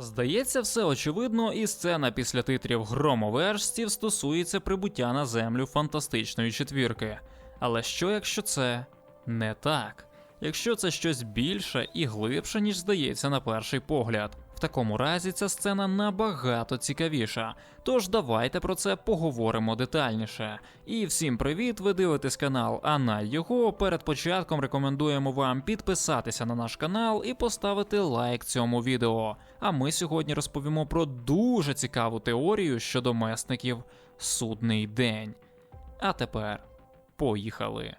Здається, все очевидно, і сцена після титрів громоверстів стосується прибуття на землю фантастичної четвірки. Але що якщо це не так? Якщо це щось більше і глибше, ніж здається на перший погляд. Такому разі ця сцена набагато цікавіша. Тож давайте про це поговоримо детальніше. І всім привіт! Ви дивитесь канал Анна його. Перед початком рекомендуємо вам підписатися на наш канал і поставити лайк цьому відео. А ми сьогодні розповімо про дуже цікаву теорію щодо месників Судний день. А тепер поїхали.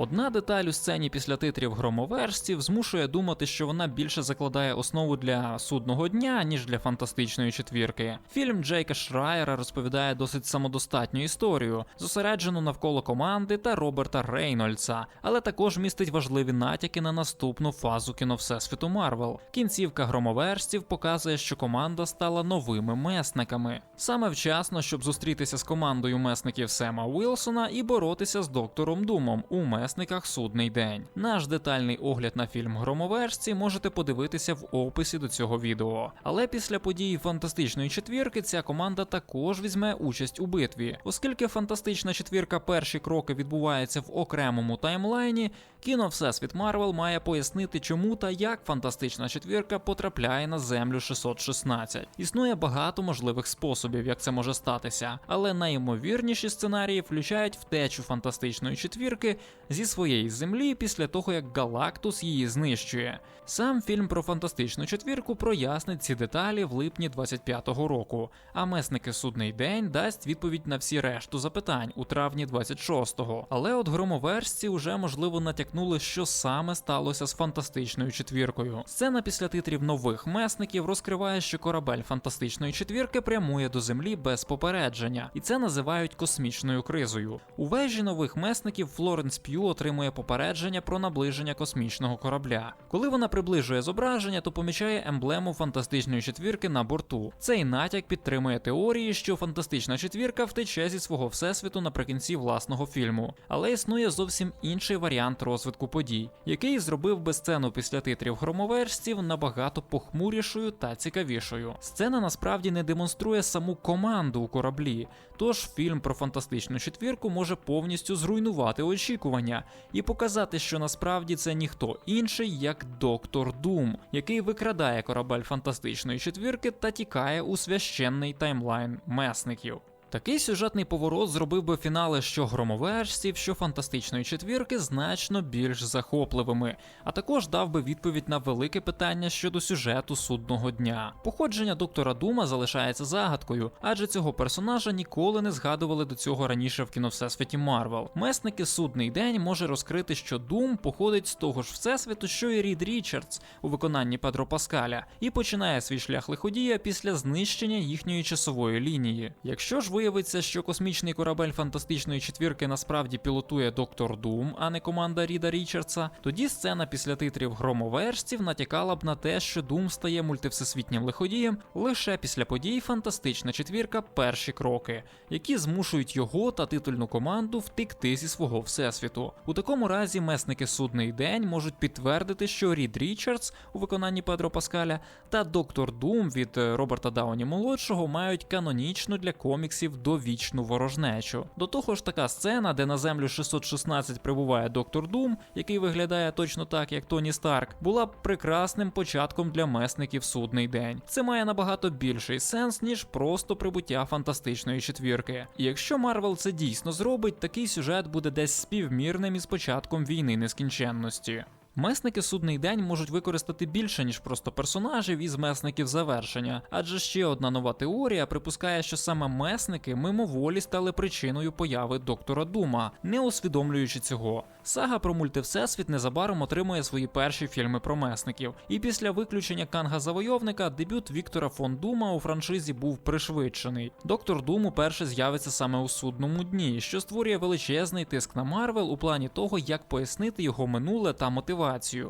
Одна деталь у сцені після титрів громоверстів змушує думати, що вона більше закладає основу для судного дня, ніж для фантастичної четвірки. Фільм Джейка Шрайера розповідає досить самодостатню історію, зосереджену навколо команди та Роберта Рейнольдса, але також містить важливі натяки на наступну фазу кіно Всесвіту Марвел. Кінцівка громоверстів показує, що команда стала новими месниками. Саме вчасно, щоб зустрітися з командою месників Сема Уілсона і боротися з доктором Думом у месниках Судний день. Наш детальний огляд на фільм Громоверсці можете подивитися в описі до цього відео. Але після подій фантастичної четвірки ця команда також візьме участь у битві, оскільки фантастична четвірка перші кроки відбувається в окремому таймлайні. Кіно Всесвіт Марвел має пояснити, чому та як фантастична четвірка потрапляє на землю 616. Існує багато можливих способів, як це може статися, але найімовірніші сценарії включають втечу фантастичної четвірки зі своєї землі після того, як Галактус її знищує. Сам фільм про фантастичну четвірку прояснить ці деталі в липні 25-го року, а месники Судний день дасть відповідь на всі решту запитань у травні 26-го. Але от громоверсці вже можливо натякнули, що саме сталося з фантастичною четвіркою. Сцена після титрів нових месників розкриває, що корабель фантастичної четвірки прямує до землі без попередження, і це називають космічною кризою. У вежі нових месників Флоренс П'ю отримує попередження про наближення космічного корабля. Коли вона приближує зображення, то помічає емблему фантастичної четвірки на борту. Цей натяк підтримує теорії, що фантастична четвірка втече зі свого всесвіту наприкінці власного фільму. Але існує зовсім інший варіант розвитку подій, який зробив би сцену після титрів громоверстів набагато похмурішою та цікавішою. Сцена насправді не демонструє саму команду у кораблі, тож фільм про фантастичну четвірку може повністю зруйнувати очікування і показати, що насправді це ніхто інший, як Доктор Дум, який викрадає корабель фантастичної четвірки та тікає у священний таймлайн месників. Такий сюжетний поворот зробив би фінали що громоверсів, що фантастичної четвірки значно більш захопливими, а також дав би відповідь на велике питання щодо сюжету судного дня. Походження доктора Дума залишається загадкою, адже цього персонажа ніколи не згадували до цього раніше в кіно Всесвіті Марвел. Месники судний день може розкрити, що Дум походить з того ж всесвіту, що і Рід Річардс у виконанні Педро Паскаля, і починає свій шлях лиходія після знищення їхньої часової лінії. Якщо ж виявиться, що космічний корабель фантастичної четвірки насправді пілотує доктор Дум, а не команда Ріда Річардса, тоді сцена після титрів громоверстів натякала б на те, що Дум стає мультивсесвітнім лиходієм лише після подій Фантастична четвірка перші кроки, які змушують його та титульну команду втекти зі свого всесвіту. У такому разі месники Судний день можуть підтвердити, що Рід Річардс у виконанні Педро Паскаля та доктор Дум від Роберта Дауні молодшого мають канонічну для коміксів довічну ворожнечу. До того ж, така сцена, де на землю 616 прибуває доктор Дум, який виглядає точно так, як Тоні Старк, була б прекрасним початком для месників судний день. Це має набагато більший сенс, ніж просто прибуття фантастичної четвірки. І якщо Марвел це дійсно зробить, такий сюжет буде десь співмірним із початком війни нескінченності. Месники судний день можуть використати більше, ніж просто персонажів із месників завершення, адже ще одна нова теорія припускає, що саме месники мимоволі стали причиною появи доктора Дума, не усвідомлюючи цього. Сага про мультивсесвіт незабаром отримує свої перші фільми про месників, і після виключення Канга Завойовника дебют Віктора фон Дума у франшизі був пришвидшений. Доктор Дум уперше з'явиться саме у судному дні, що створює величезний тиск на Марвел у плані того, як пояснити його минуле та мотивацію.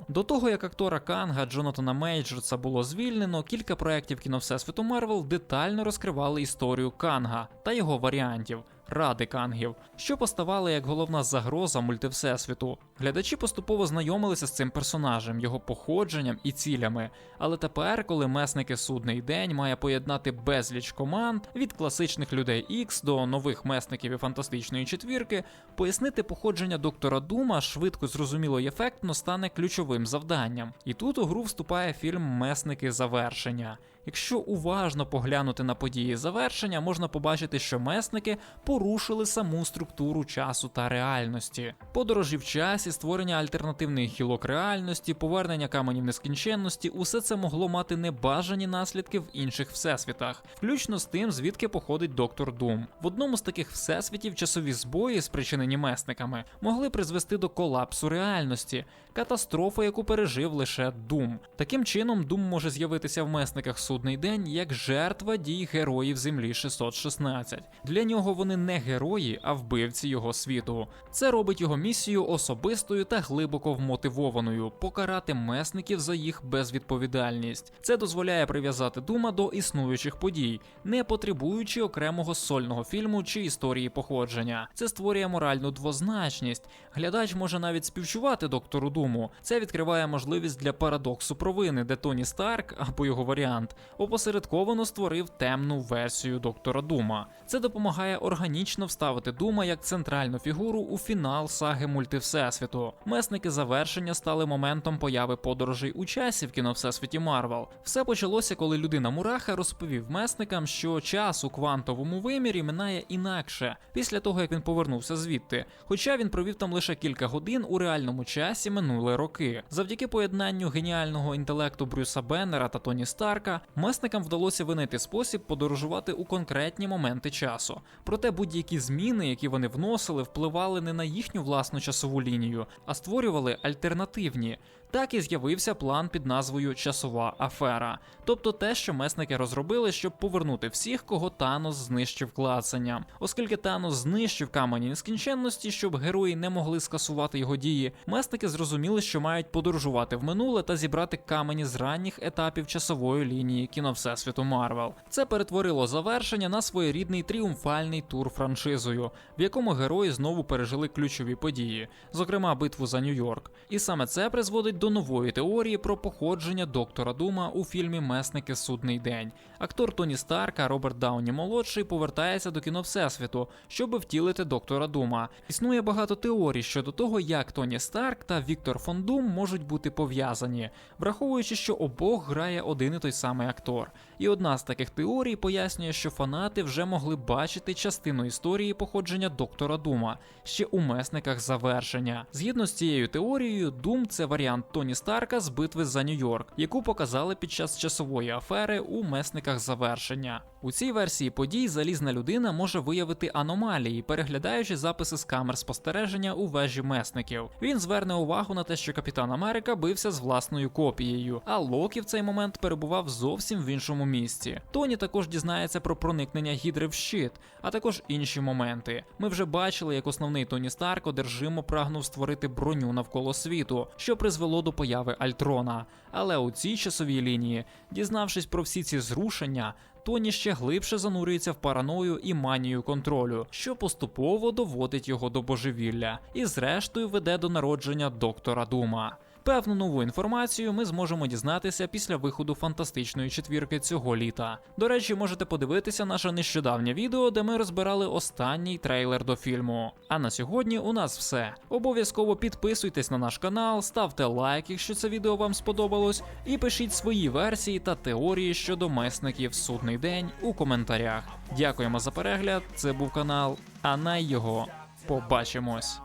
До того як актора Канга Джонатана Мейджорса було звільнено, кілька проєктів кіно Всесвіту Марвел детально розкривали історію Канга та його варіантів. Ради Кангів, що поставали як головна загроза мультивсесвіту. Глядачі поступово знайомилися з цим персонажем, його походженням і цілями. Але тепер, коли месники судний день має поєднати безліч команд від класичних людей Ікс до нових месників і фантастичної четвірки, пояснити походження доктора Дума швидко зрозуміло і ефектно стане ключовим завданням. І тут у гру вступає фільм Месники завершення. Якщо уважно поглянути на події завершення, можна побачити, що месники порушили саму структуру часу та реальності. Подорожі в часі, створення альтернативних гілок реальності, повернення каменів нескінченності усе це могло мати небажані наслідки в інших всесвітах, включно з тим, звідки походить доктор Дум. В одному з таких всесвітів часові збої, спричинені месниками, могли призвести до колапсу реальності, катастрофи, яку пережив лише Дум. Таким чином, Дум може з'явитися в месниках судний день як жертва дій героїв Землі 616. Для нього вони не герої, а вбивці його світу. Це робить його місію особистою та глибоко вмотивованою покарати месників за їх безвідповідальність. Це дозволяє прив'язати дума до існуючих подій, не потребуючи окремого сольного фільму чи історії походження. Це створює моральну двозначність. Глядач може навіть співчувати доктору Думу. Це відкриває можливість для парадоксу провини, де Тоні Старк або його варіант опосередковано створив темну версію доктора Дума. Це допомагає органічно вставити Дума як центральну фігуру у фінал саги мультивсесвіту. Месники завершення стали моментом появи подорожей у часі в кіновсесвіті Марвел. Все почалося, коли людина Мураха розповів месникам, що час у квантовому вимірі минає інакше після того, як він повернувся звідти. Хоча він провів там лише кілька годин у реальному часі минули роки. Завдяки поєднанню геніального інтелекту Брюса Беннера та Тоні Старка, месникам вдалося винайти спосіб подорожувати у конкретні моменти часу. Проте будь-які зміни, які вони вносили, впливали не на їхню власну часову лінію, а створювали альтернативні. Так і з'явився план під назвою Часова афера, тобто те, що месники розробили, щоб повернути всіх, кого Танос знищив клацанням. Оскільки Танос знищив камені нескінченності, щоб герої не могли скасувати його дії, месники зрозуміли, що мають подорожувати в минуле та зібрати камені з ранніх етапів часової лінії кіно Всесвіту Марвел. Це перетворило завершення на своєрідний тріумфальний тур франшизою, в якому герої знову пережили ключові події, зокрема битву за Нью-Йорк. І саме це призводить до нової теорії про походження доктора Дума у фільмі Месники Судний день. Актор Тоні Старка Роберт Дауні молодший повертається до кіно Всесвіту, щоб втілити доктора Дума. Існує багато теорій щодо того, як Тоні Старк та Віктор Фон Дум можуть бути пов'язані, враховуючи, що обох грає один і той самий актор. І одна з таких теорій пояснює, що фанати вже могли бачити частину історії походження доктора Дума ще у месниках завершення. Згідно з цією теорією, Дум це варіант Тоні Старка з битви за Нью-Йорк, яку показали під час часової афери у месниках завершення. У цій версії подій залізна людина може виявити аномалії, переглядаючи записи з камер спостереження у вежі месників. Він зверне увагу на те, що Капітан Америка бився з власною копією, а Локі в цей момент перебував зовсім в іншому місці. Тоні також дізнається про проникнення гідри в щит, а також інші моменти. Ми вже бачили, як основний Тоні Старк одержимо прагнув створити броню навколо світу, що призвело до появи Альтрона. Але у цій часовій лінії, дізнавшись про всі ці зрушення, Тоні ще глибше занурюється в параною і манію контролю, що поступово доводить його до божевілля, і зрештою веде до народження доктора Дума. Певну нову інформацію ми зможемо дізнатися після виходу фантастичної четвірки цього літа. До речі, можете подивитися наше нещодавнє відео, де ми розбирали останній трейлер до фільму. А на сьогодні у нас все. Обов'язково підписуйтесь на наш канал, ставте лайк, якщо це відео вам сподобалось, і пишіть свої версії та теорії щодо месників судний день у коментарях. Дякуємо за перегляд. Це був канал, а на його побачимось.